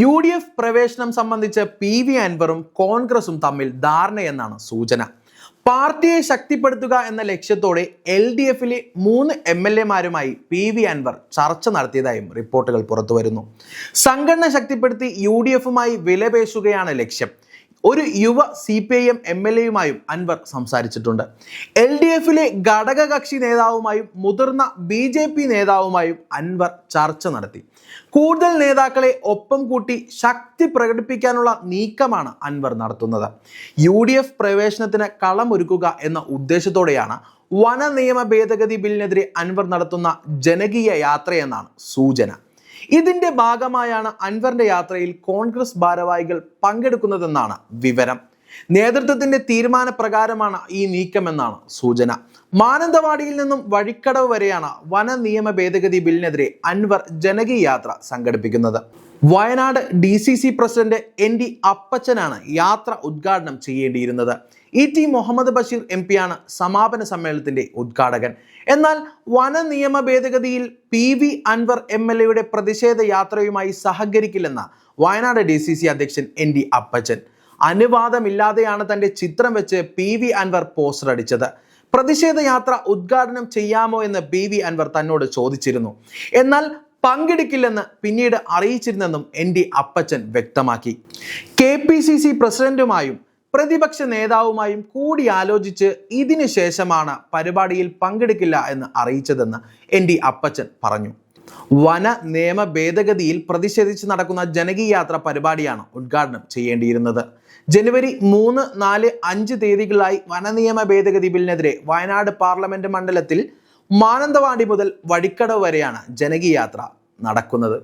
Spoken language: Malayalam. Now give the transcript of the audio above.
യു ഡി എഫ് പ്രവേശനം സംബന്ധിച്ച് പി വി അൻവറും കോൺഗ്രസും തമ്മിൽ ധാരണയെന്നാണ് സൂചന. പാർട്ടിയെ ശക്തിപ്പെടുത്തുക എന്ന ലക്ഷ്യത്തോടെ എൽ ഡി എഫിലെ മൂന്ന് എം എൽ എമാരുമായി പി വി അൻവർ ചർച്ച നടത്തിയതായും റിപ്പോർട്ടുകൾ പുറത്തുവരുന്നു. സംഘടന ശക്തിപ്പെടുത്തി യു ഡി എഫുമായി വിലപേശുകയാണ് ലക്ഷ്യം. ഒരു യുവ C P I M M L എയുമായും Anvar സംസാരിച്ചിട്ടുണ്ട്. എൽ ഡി എഫിലെ ഘടകകക്ഷി നേതാവുമായും മുതിർന്ന ബി ജെ പി നേതാവുമായും അൻവർ ചർച്ച നടത്തി. കൂടുതൽ നേതാക്കളെ ഒപ്പം കൂട്ടി ശക്തി പ്രകടിപ്പിക്കാനുള്ള നീക്കമാണ് അൻവർ നടത്തുന്നത്. യു ഡി എഫ് പ്രവേശനത്തിന് കളമൊരുക്കുക എന്ന ഉദ്ദേശത്തോടെയാണ് വന നിയമ ഭേദഗതി ബില്ലിനെതിരെ അൻവർ നടത്തുന്ന ജനകീയ യാത്രയെന്നാണ് സൂചന. ഇതിന്റെ ഭാഗമായാണ് അൻവറിന്റെ യാത്രയിൽ കോൺഗ്രസ് ഭാരവാഹികൾ പങ്കെടുക്കുന്നതെന്നാണ് വിവരം. നേതൃത്വത്തിന്റെ തീരുമാനപ്രകാരമാണ് ഈ നീക്കമെന്നാണ് സൂചന. മാനന്തവാടിയിൽ നിന്നും വഴിക്കടവ് വരെയാണ് വന നിയമ ഭേദഗതി ബില്ലിനെതിരെ അൻവർ ജനകീയ യാത്ര സംഘടിപ്പിക്കുന്നത്. Wayanad D C C president N D അപ്പച്ചനാണ് യാത്ര ഉദ്ഘാടനം ചെയ്യേണ്ടിയിരുന്നത്. E T Muhammad Basheer M പിയാണ് സമാപന സമ്മേളനത്തിന്റെ ഉദ്ഘാടകൻ. എന്നാൽ വന നിയമ ഭേദഗതിയിൽ P V Anvar M L എയുടെ പ്രതിഷേധ യാത്രയുമായി സഹകരിക്കില്ലെന്ന വയനാട് ഡി സി സി അധ്യക്ഷൻ എൻ ഡി അപ്പച്ചൻ. അനുവാദമില്ലാതെയാണ് തന്റെ ചിത്രം വെച്ച് പി വി അൻവർ പോസ്റ്റർ അടിച്ചത്. പ്രതിഷേധ യാത്ര ഉദ്ഘാടനം ചെയ്യാമോ എന്ന് പി വി അൻവർ തന്നോട് ചോദിച്ചിരുന്നു. എന്നാൽ പങ്കെടുക്കില്ലെന്ന് പിന്നീട് അറിയിച്ചിരുന്നെന്നും എൻ ഡി അപ്പച്ചൻ വ്യക്തമാക്കി. കെ പി സി സി പ്രസിഡന്റുമായും പ്രതിപക്ഷ നേതാവുമായും കൂടിയാലോചിച്ച് ഇതിനു ശേഷമാണ് പരിപാടിയിൽ പങ്കെടുക്കില്ല എന്ന് അറിയിച്ചതെന്ന് എൻ ഡി അപ്പച്ചൻ പറഞ്ഞു. വന നിയമ ഭേദഗതിയിൽ പ്രതിഷേധിച്ച് നടക്കുന്ന ജനകീയാത്ര പരിപാടിയാണ് ഉദ്ഘാടനം ചെയ്യേണ്ടിയിരുന്നത്. ജനുവരി മൂന്ന് നാല് അഞ്ച് തീയതികളായി വനനിയമ ഭേദഗതി ബില്ലിനെതിരെ വയനാട് പാർലമെന്റ് മണ്ഡലത്തിൽ മാനന്തവാടി മുതൽ വഴിക്കടവ് വരെയാണ് ജനകീയ യാത്ര നടക്കുന്നത്.